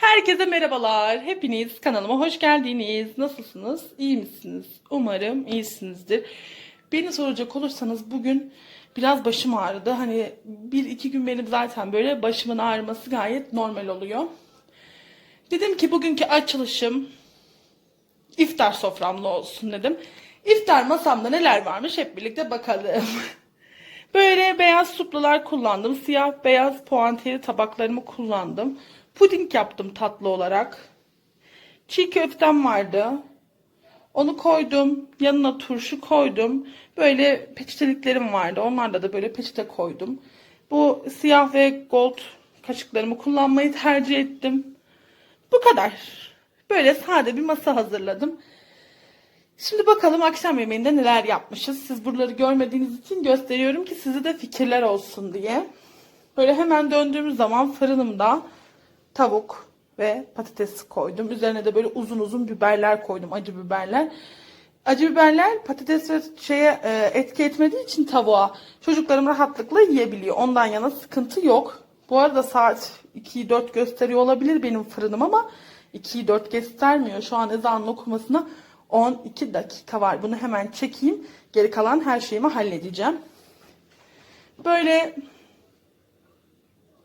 Herkese merhabalar. Hepiniz kanalıma hoş geldiniz. Nasılsınız? İyi misiniz? Umarım iyisinizdir. Beni soracak olursanız bugün biraz başım ağrıdı. Hani bir iki gün benim zaten böyle başımın ağrıması gayet normal oluyor. Dedim ki bugünkü açılışım iftar soframla olsun dedim. İftar masamda neler varmış hep birlikte bakalım. Böyle beyaz suplalar kullandım. Siyah beyaz puantiyeli tabaklarımı kullandım. Puding yaptım tatlı olarak. Çiğ köftem vardı. Onu koydum. Yanına turşu koydum. Böyle peçeteliklerim vardı. Onlarda da böyle peçete koydum. Bu siyah ve gold kaşıklarımı kullanmayı tercih ettim. Bu kadar. Böyle sade bir masa hazırladım. Şimdi bakalım akşam yemeğinde neler yapmışız. Siz buraları görmediğiniz için gösteriyorum ki size de fikirler olsun diye. Böyle hemen döndüğümüz zaman fırınımda tavuk ve patates koydum. Üzerine de böyle uzun uzun biberler koydum, acı biberler. Acı biberler patates ve şeye e, etki etmediği için tavuğa çocuklarım rahatlıkla yiyebiliyor. Ondan yana sıkıntı yok. Bu arada saat 2'yi 4 gösteriyor olabilir benim fırınım ama 2'yi 4 göstermiyor. Şu an ezanın okumasına 12 dakika var. Bunu hemen çekeyim. Geri kalan her şeyimi halledeceğim. Böyle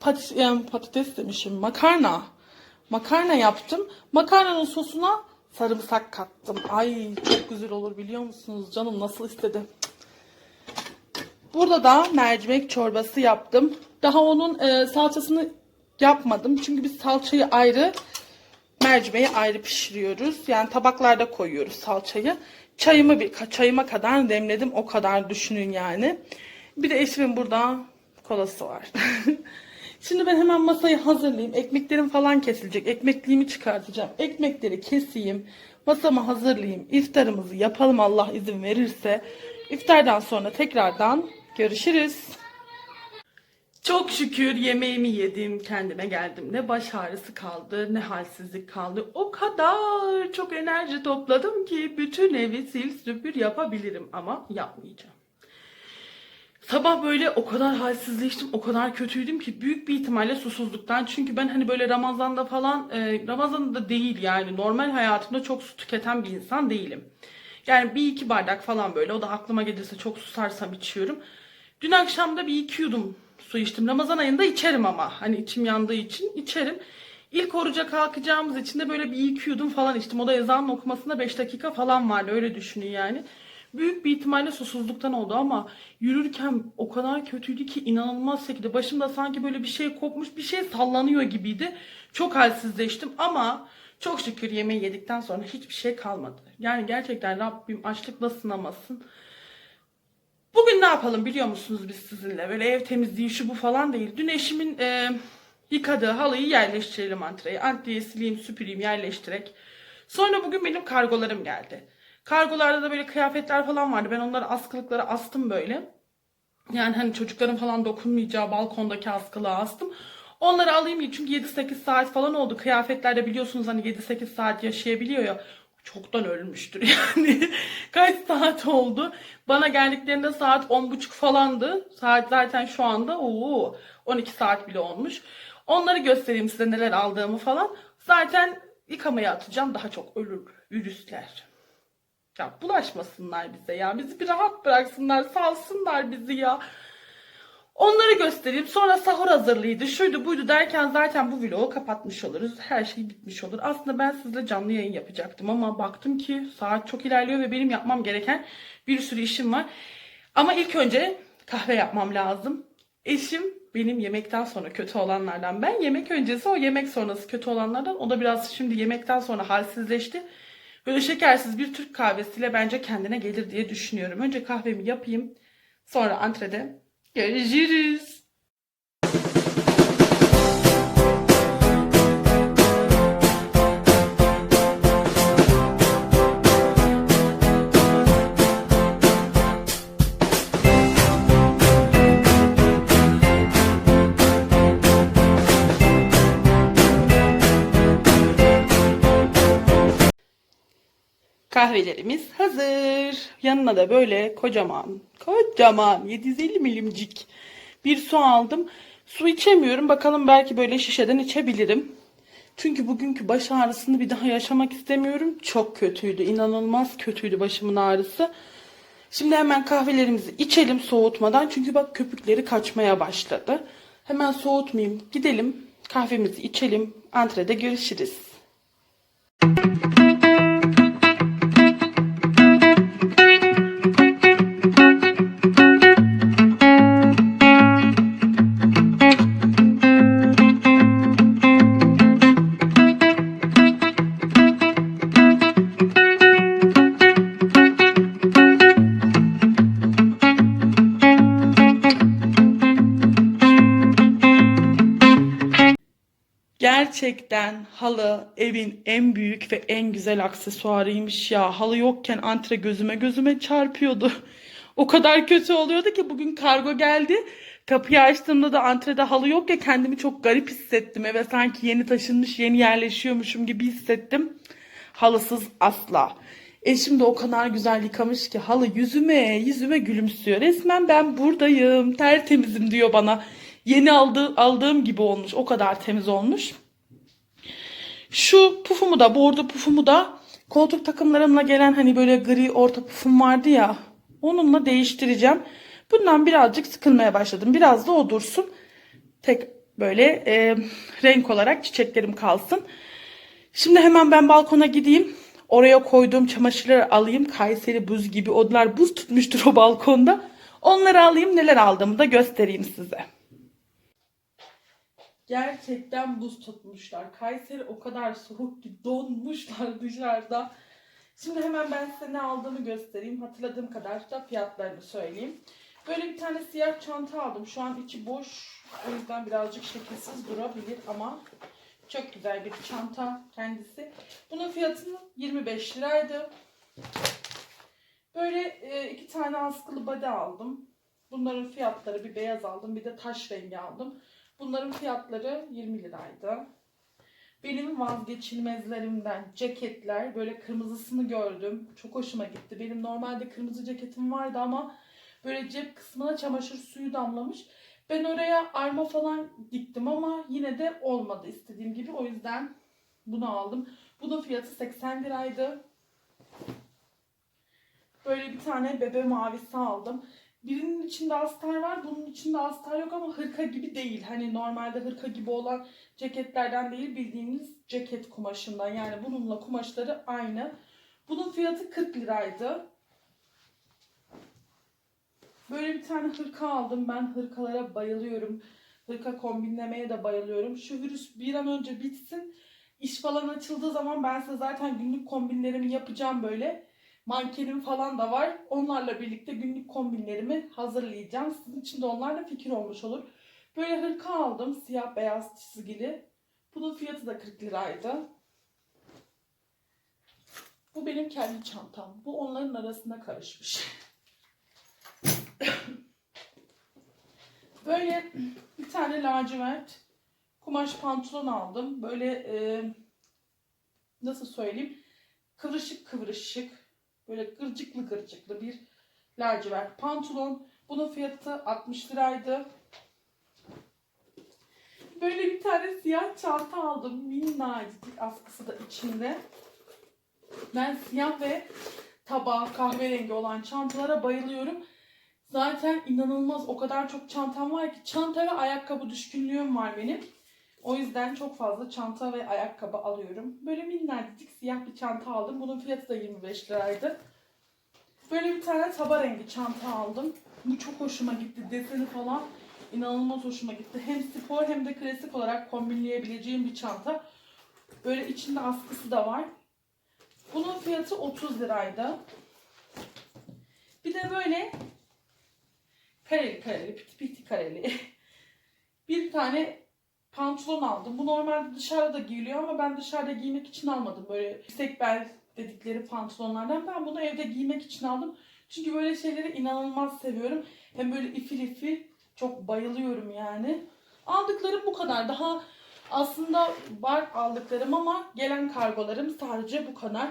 patates, yani patates demişim. Makarna. Makarna yaptım. Makarnanın sosuna sarımsak kattım. Ay çok güzel olur biliyor musunuz? Canım nasıl istedi. Burada da mercimek çorbası yaptım. Daha onun e, salçasını yapmadım. Çünkü biz salçayı ayrı, mercimeği ayrı pişiriyoruz. Yani tabaklarda koyuyoruz salçayı. Çayımı bir çayıma kadar demledim. O kadar düşünün yani. Bir de eşimin burada kolası var. Şimdi ben hemen masayı hazırlayayım. Ekmeklerim falan kesilecek. Ekmekliğimi çıkartacağım. Ekmekleri keseyim. Masamı hazırlayayım. İftarımızı yapalım Allah izin verirse. İftardan sonra tekrardan görüşürüz. Çok şükür yemeğimi yedim, kendime geldim. Ne baş ağrısı kaldı, ne halsizlik kaldı. O kadar çok enerji topladım ki bütün evi sil süpür yapabilirim ama yapmayacağım. Sabah böyle o kadar halsizleştim, o kadar kötüydüm ki büyük bir ihtimalle susuzluktan. Çünkü ben hani böyle Ramazan'da falan, e, Ramazan'da değil yani normal hayatımda çok su tüketen bir insan değilim. Yani bir iki bardak falan böyle, o da aklıma gelirse çok susarsam içiyorum. Dün akşam da bir iki yudum su içtim. Ramazan ayında içerim ama hani içim yandığı için içerim. İlk oruca kalkacağımız için de böyle bir iki yudum falan içtim. O da ezanın okumasında 5 dakika falan vardı öyle düşünün yani. Büyük bir ihtimalle susuzluktan oldu ama yürürken o kadar kötüydü ki inanılmaz şekilde başımda sanki böyle bir şey kopmuş bir şey sallanıyor gibiydi. Çok halsizleştim ama çok şükür yemeği yedikten sonra hiçbir şey kalmadı. Yani gerçekten Rabbim açlıkla sınamasın. Bugün ne yapalım biliyor musunuz biz sizinle? Böyle ev temizliği şu bu falan değil. Dün eşimin e, yıkadığı halıyı yerleştirelim antreye. Antreye sileyim, süpüreyim, yerleştirek. Sonra bugün benim kargolarım geldi. Kargolarda da böyle kıyafetler falan vardı. Ben onları askılıklara astım böyle. Yani hani çocukların falan dokunmayacağı balkondaki askılığa astım. Onları alayım diye çünkü 7-8 saat falan oldu. Kıyafetlerde biliyorsunuz hani 7-8 saat yaşayabiliyor ya. Çoktan ölmüştür yani. Kaç saat oldu? Bana geldiklerinde saat 10.30 falandı. Saat zaten şu anda oo, 12 saat bile olmuş. Onları göstereyim size neler aldığımı falan. Zaten yıkamaya atacağım daha çok ölür virüsler. Ya bulaşmasınlar bize ya. Bizi bir rahat bıraksınlar, salsınlar bizi ya. Onları göstereyim. Sonra sahur hazırlığıydı. Şuydu buydu derken zaten bu vlogu kapatmış oluruz. Her şey bitmiş olur. Aslında ben sizle canlı yayın yapacaktım ama baktım ki saat çok ilerliyor ve benim yapmam gereken bir sürü işim var. Ama ilk önce kahve yapmam lazım. Eşim benim yemekten sonra kötü olanlardan. Ben yemek öncesi o yemek sonrası kötü olanlardan. O da biraz şimdi yemekten sonra halsizleşti. Böyle şekersiz bir Türk kahvesiyle bence kendine gelir diye düşünüyorum. Önce kahvemi yapayım. Sonra antrede görüşürüz. Kahvelerimiz hazır. Yanına da böyle kocaman, kocaman 750 milimcik bir su aldım. Su içemiyorum. Bakalım belki böyle şişeden içebilirim. Çünkü bugünkü baş ağrısını bir daha yaşamak istemiyorum. Çok kötüydü. inanılmaz kötüydü başımın ağrısı. Şimdi hemen kahvelerimizi içelim soğutmadan. Çünkü bak köpükleri kaçmaya başladı. Hemen soğutmayayım. Gidelim kahvemizi içelim. Antrede görüşürüz. Gerçekten halı evin en büyük ve en güzel aksesuarıymış ya. Halı yokken antre gözüme gözüme çarpıyordu. O kadar kötü oluyordu ki bugün kargo geldi. Kapıyı açtığımda da antrede halı yok ya kendimi çok garip hissettim. Eve sanki yeni taşınmış, yeni yerleşiyormuşum gibi hissettim. Halısız asla. Eşim de o kadar güzel yıkamış ki halı yüzüme, yüzüme gülümsüyor. Resmen ben buradayım, tertemizim diyor bana. Yeni aldı, aldığım gibi olmuş. O kadar temiz olmuş. Şu pufumu da, bordo pufumu da koltuk takımlarımla gelen hani böyle gri orta pufum vardı ya. Onunla değiştireceğim. Bundan birazcık sıkılmaya başladım. Biraz da o dursun. Tek böyle e, renk olarak çiçeklerim kalsın. Şimdi hemen ben balkona gideyim. Oraya koyduğum çamaşırları alayım. Kayseri buz gibi odlar buz tutmuştur o balkonda. Onları alayım neler aldığımı da göstereyim size. Gerçekten buz tutmuşlar. Kayseri o kadar soğuk ki donmuşlar dışarıda. Şimdi hemen ben size ne aldığımı göstereyim. Hatırladığım kadar da fiyatlarını söyleyeyim. Böyle bir tane siyah çanta aldım. Şu an içi boş. O yüzden birazcık şekilsiz durabilir ama çok güzel bir çanta kendisi. Bunun fiyatı 25 liraydı. Böyle e, iki tane askılı body aldım. Bunların fiyatları bir beyaz aldım bir de taş rengi aldım. Bunların fiyatları 20 liraydı. Benim vazgeçilmezlerimden ceketler böyle kırmızısını gördüm. Çok hoşuma gitti. Benim normalde kırmızı ceketim vardı ama böyle cep kısmına çamaşır suyu damlamış. Ben oraya arma falan diktim ama yine de olmadı istediğim gibi. O yüzden bunu aldım. Bunun fiyatı 80 liraydı. Böyle bir tane bebe mavisi aldım. Birinin içinde astar var, bunun içinde astar yok ama hırka gibi değil. Hani normalde hırka gibi olan ceketlerden değil, bildiğiniz ceket kumaşından. Yani bununla kumaşları aynı. Bunun fiyatı 40 liraydı. Böyle bir tane hırka aldım. Ben hırkalara bayılıyorum. Hırka kombinlemeye de bayılıyorum. Şu virüs bir an önce bitsin. İş falan açıldığı zaman ben size zaten günlük kombinlerimi yapacağım böyle. Mankenim falan da var. Onlarla birlikte günlük kombinlerimi hazırlayacağım. Sizin için de onlarla fikir olmuş olur. Böyle hırka aldım. Siyah beyaz çizgili. Bunun fiyatı da 40 liraydı. Bu benim kendi çantam. Bu onların arasında karışmış. Böyle bir tane lacivert kumaş pantolon aldım. Böyle e, nasıl söyleyeyim? Kıvrışık kıvrışık böyle gırcıklı gırcıklı bir lacivert pantolon. Bunun fiyatı 60 liraydı. Böyle bir tane siyah çanta aldım. Minnacık askısı da içinde. Ben siyah ve tabağı kahverengi olan çantalara bayılıyorum. Zaten inanılmaz o kadar çok çantam var ki çanta ve ayakkabı düşkünlüğüm var benim. O yüzden çok fazla çanta ve ayakkabı alıyorum. Böyle minnacık siyah bir çanta aldım. Bunun fiyatı da 25 liraydı. Böyle bir tane taba rengi çanta aldım. Bu çok hoşuma gitti. Deseni falan inanılmaz hoşuma gitti. Hem spor hem de klasik olarak kombinleyebileceğim bir çanta. Böyle içinde askısı da var. Bunun fiyatı 30 liraydı. Bir de böyle kareli kareli piti piti kareli bir tane pantolon aldım. Bu normalde dışarıda giyiliyor ama ben dışarıda giymek için almadım. Böyle yüksek bel dedikleri pantolonlardan. Ben bunu evde giymek için aldım. Çünkü böyle şeyleri inanılmaz seviyorum. Hem böyle ifil ifil çok bayılıyorum yani. Aldıklarım bu kadar. Daha aslında var aldıklarım ama gelen kargolarım sadece bu kadar.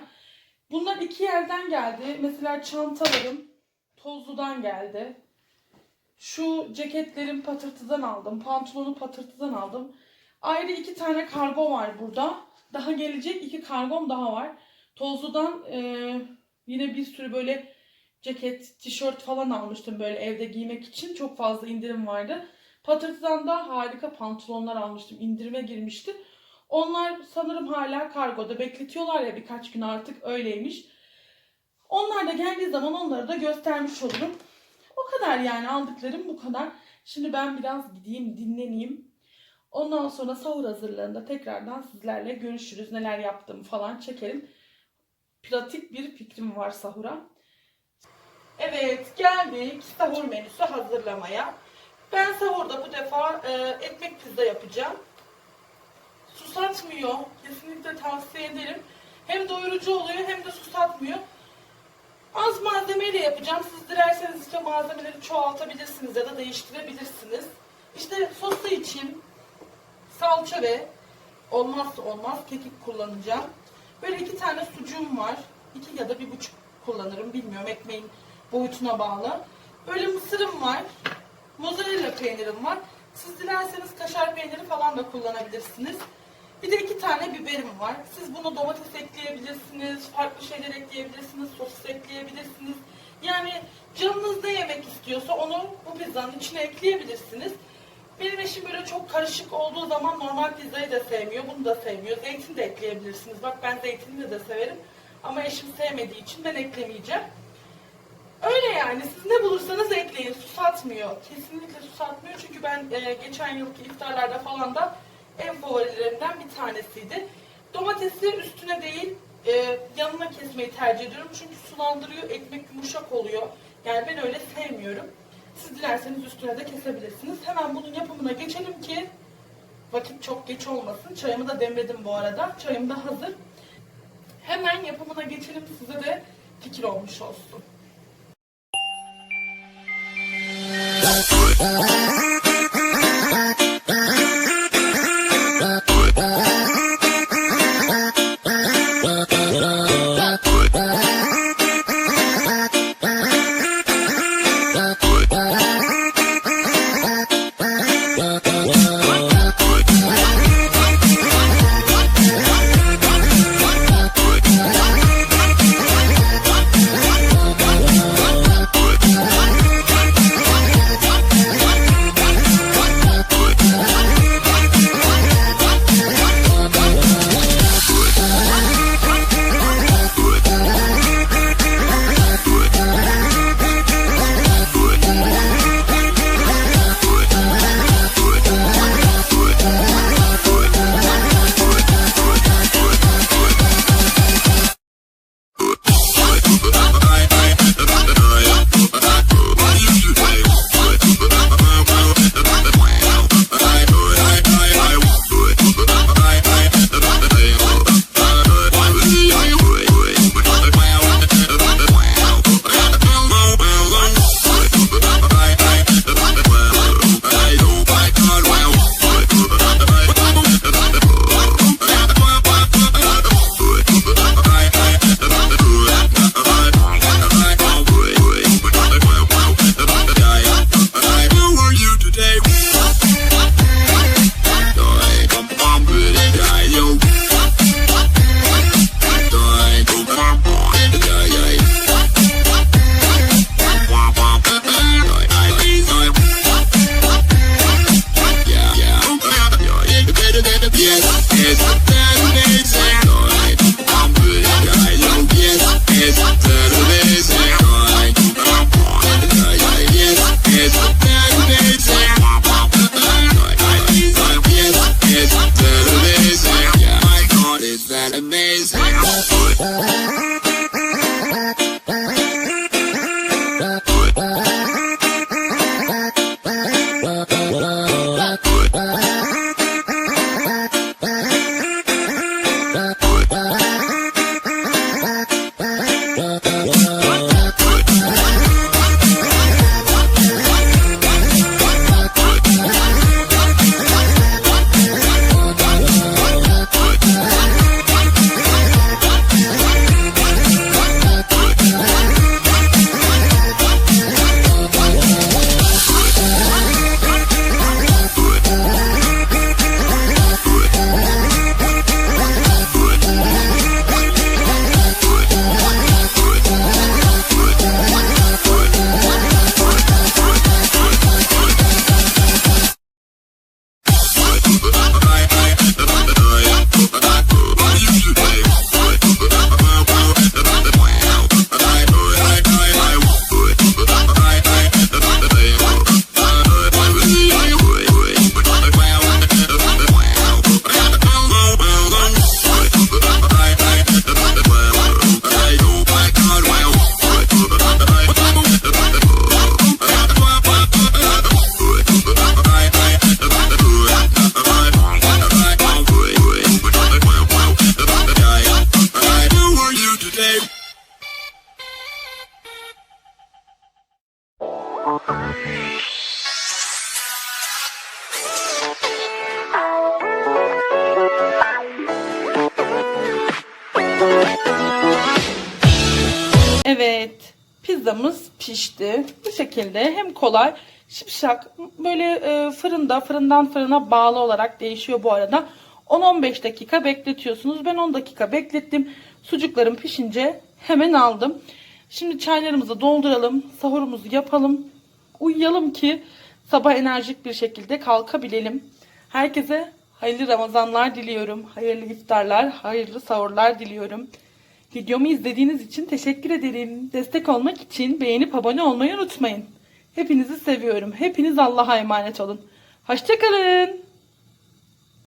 Bunlar iki yerden geldi. Mesela çantalarım Tozlu'dan geldi. Şu ceketlerim patırtıdan aldım. Pantolonu patırtıdan aldım. Ayrı iki tane kargo var burada. Daha gelecek iki kargom daha var. Tozlu'dan e, yine bir sürü böyle ceket, tişört falan almıştım böyle evde giymek için. Çok fazla indirim vardı. Patırtı'dan da harika pantolonlar almıştım. İndirime girmişti. Onlar sanırım hala kargoda bekletiyorlar ya birkaç gün artık öyleymiş. Onlar da geldiği zaman onları da göstermiş olurum. Kadar yani aldıklarım bu kadar. Şimdi ben biraz gideyim dinleneyim. Ondan sonra sahur hazırlığında tekrardan sizlerle görüşürüz. Neler yaptığımı falan çekerim. Pratik bir fikrim var sahura. Evet geldik sahur menüsü hazırlamaya. Ben sahurda bu defa e, ekmek pizza yapacağım. Susatmıyor. Kesinlikle tavsiye ederim. Hem doyurucu oluyor hem de susatmıyor. Az malzemeyle yapacağım. Siz dilerseniz işte malzemeleri çoğaltabilirsiniz ya da değiştirebilirsiniz. İşte sosu için salça ve olmazsa olmaz kekik kullanacağım. Böyle iki tane sucuğum var. İki ya da bir buçuk kullanırım bilmiyorum ekmeğin boyutuna bağlı. Böyle mısırım var. Mozzarella peynirim var. Siz dilerseniz kaşar peyniri falan da kullanabilirsiniz. Bir de iki tane biberim var. Siz bunu domates ekleyebilirsiniz, farklı şeyler ekleyebilirsiniz, sosis ekleyebilirsiniz. Yani canınız ne yemek istiyorsa onu bu pizzanın içine ekleyebilirsiniz. Benim eşim böyle çok karışık olduğu zaman normal pizzayı da sevmiyor, bunu da sevmiyor. Zeytin de ekleyebilirsiniz. Bak ben zeytinli de severim. Ama eşim sevmediği için ben eklemeyeceğim. Öyle yani siz ne bulursanız ekleyin. Susatmıyor. Kesinlikle susatmıyor. Çünkü ben e, geçen yılki iftarlarda falan da en favorilerimden bir tanesiydi. Domatesi üstüne değil e, yanına kesmeyi tercih ediyorum. Çünkü sulandırıyor. Ekmek yumuşak oluyor. Yani ben öyle sevmiyorum. Siz dilerseniz üstüne de kesebilirsiniz. Hemen bunun yapımına geçelim ki vakit çok geç olmasın. Çayımı da demledim bu arada. Çayım da hazır. Hemen yapımına geçelim size de fikir olmuş olsun. Pişti. Bu şekilde hem kolay, şipşak, böyle e, fırında, fırından fırına bağlı olarak değişiyor bu arada. 10-15 dakika bekletiyorsunuz. Ben 10 dakika beklettim. Sucuklarım pişince hemen aldım. Şimdi çaylarımızı dolduralım, sahurumuzu yapalım, uyuyalım ki sabah enerjik bir şekilde kalkabilelim. Herkese hayırlı Ramazanlar diliyorum. Hayırlı iftarlar, hayırlı sahurlar diliyorum. Videomu izlediğiniz için teşekkür ederim. Destek olmak için beğenip abone olmayı unutmayın. Hepinizi seviyorum. Hepiniz Allah'a emanet olun. Hoşçakalın.